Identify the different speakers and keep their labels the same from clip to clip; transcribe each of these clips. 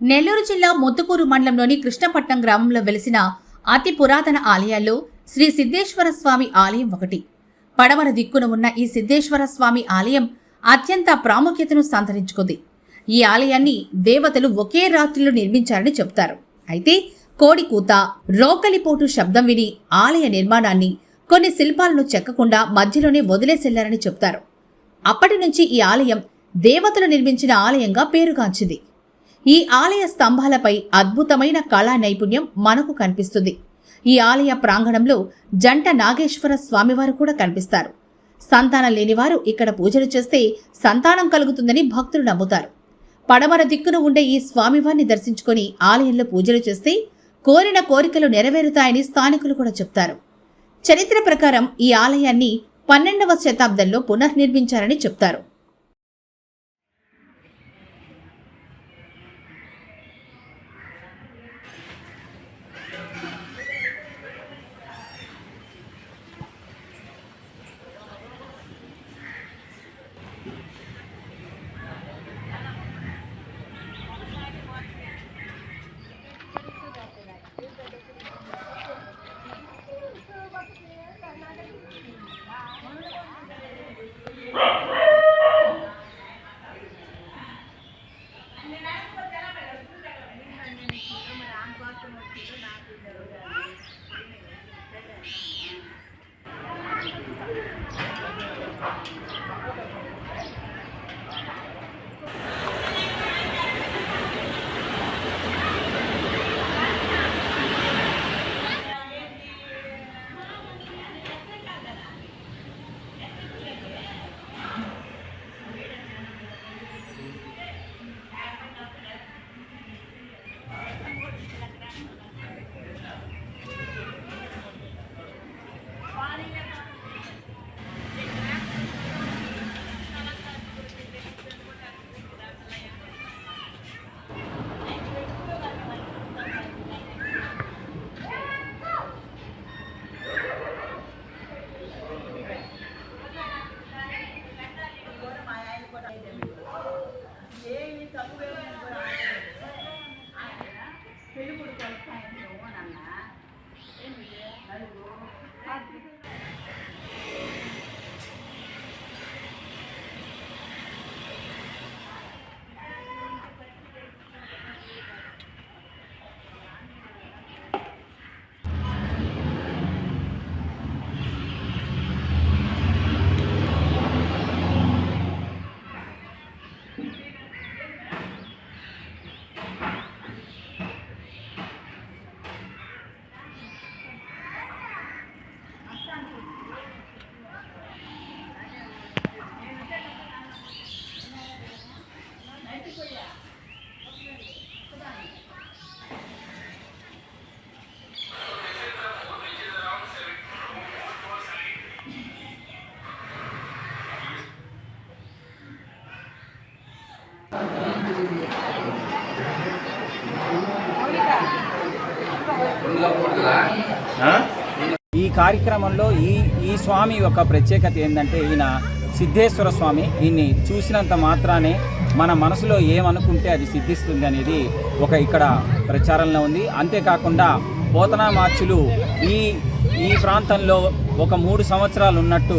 Speaker 1: నెల్లూరు జిల్లా ముత్తుకూరు మండలంలోని కృష్ణపట్నం గ్రామంలో వెలిసిన అతి పురాతన ఆలయాల్లో శ్రీ సిద్ధేశ్వర స్వామి ఆలయం ఒకటి. పడమర దిక్కున ఉన్న ఈ సిద్ధేశ్వర స్వామి ఆలయం అత్యంత ప్రాముఖ్యతను సంతరించుకుంది. ఈ ఆలయాన్ని దేవతలు ఒకే రాత్రిలో నిర్మించారని చెబుతారు. అయితే కోడికూత రోకలిపోటు శబ్దం విని ఆలయ నిర్మాణాన్ని కొన్ని శిల్పాలను చెక్కకుండా మధ్యలోనే వదిలేసెళ్ళారని చెప్తారు అప్పటి నుంచి ఈ ఆలయం దేవతలు నిర్మించిన ఆలయంగా పేరుగాంచింది. ఈ ఆలయ స్తంభాలపై అద్భుతమైన కళా నైపుణ్యం మనకు కనిపిస్తుంది. ఈ ఆలయ ప్రాంగణంలో జంట నాగేశ్వర స్వామివారు కూడా కనిపిస్తారు. సంతానం లేనివారు ఇక్కడ పూజలు చేస్తే సంతానం కలుగుతుందని భక్తులు నమ్ముతారు. పడమర దిక్కున ఉండే ఈ స్వామివారిని దర్శించుకొని ఆలయంలో పూజలు చేస్తే కోరిన కోరికలు నెరవేరుతాయని స్థానికులు కూడా చెప్తారు. చరిత్ర ప్రకారం ఈ ఆలయాన్ని పన్నెండవ శతాబ్దంలో పునర్నిర్మించారని చెప్తారు. Thank you.
Speaker 2: ఈ కార్యక్రమంలో ఈ ఈ స్వామి యొక్క ప్రత్యేకత ఏంటంటే ఈయన సిద్ధేశ్వర స్వామి దీన్ని చూసినంత మాత్రానే మన మనసులో ఏమనుకుంటే అది సిద్ధిస్తుంది అనేది ఒక ఇక్కడ ప్రచారంలో ఉంది. అంతేకాకుండా పోతనా మార్చులు ఈ ఈ ప్రాంతంలో ఒక మూడు సంవత్సరాలు ఉన్నట్టు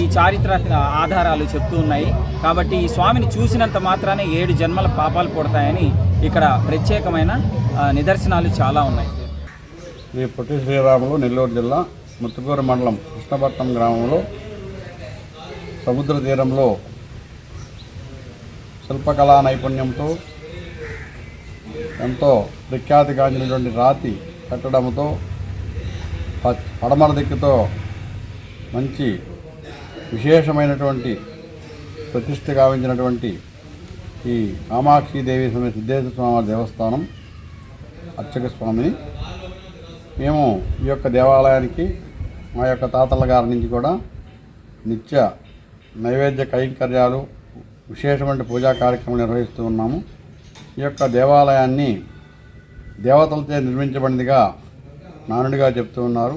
Speaker 2: ఈ చారిత్రక ఆధారాలు చెప్తూ ఉన్నాయి. కాబట్టి ఈ స్వామిని చూసినంత మాత్రానే ఏడు జన్మల పాపాలు పుడతాయని ఇక్కడ ప్రత్యేకమైన నిదర్శనాలు చాలా ఉన్నాయి.
Speaker 3: శ్రీ పొట్టి శ్రీరాములు నెల్లూరు జిల్లా ముత్తుకూరు మండలం కృష్ణపట్నం గ్రామంలో సముద్ర తీరంలో శిల్పకళా నైపుణ్యంతో ఎంతో ప్రఖ్యాతిగాంచినటువంటి రాతి కట్టడంతో ప- పడమర దిక్కుతో మంచి విశేషమైనటువంటి ప్రతిష్ట గావించినటువంటి ఈ కామాక్షిదేవి సమేత సిద్ధేశ్వర స్వామి దేవస్థానం అర్చక స్వామిని మేము ఈ యొక్క దేవాలయానికి మా యొక్క తాతల గారి నుంచి కూడా నిత్య నైవేద్య కైంకర్యాలు విశేషమైన పూజా కార్యక్రమాలు నిర్వహిస్తూ ఉన్నాము. ఈ యొక్క దేవాలయాన్ని దేవతలతో నిర్మించబడినదిగా నానుడిగా చెప్తూ ఉన్నారు.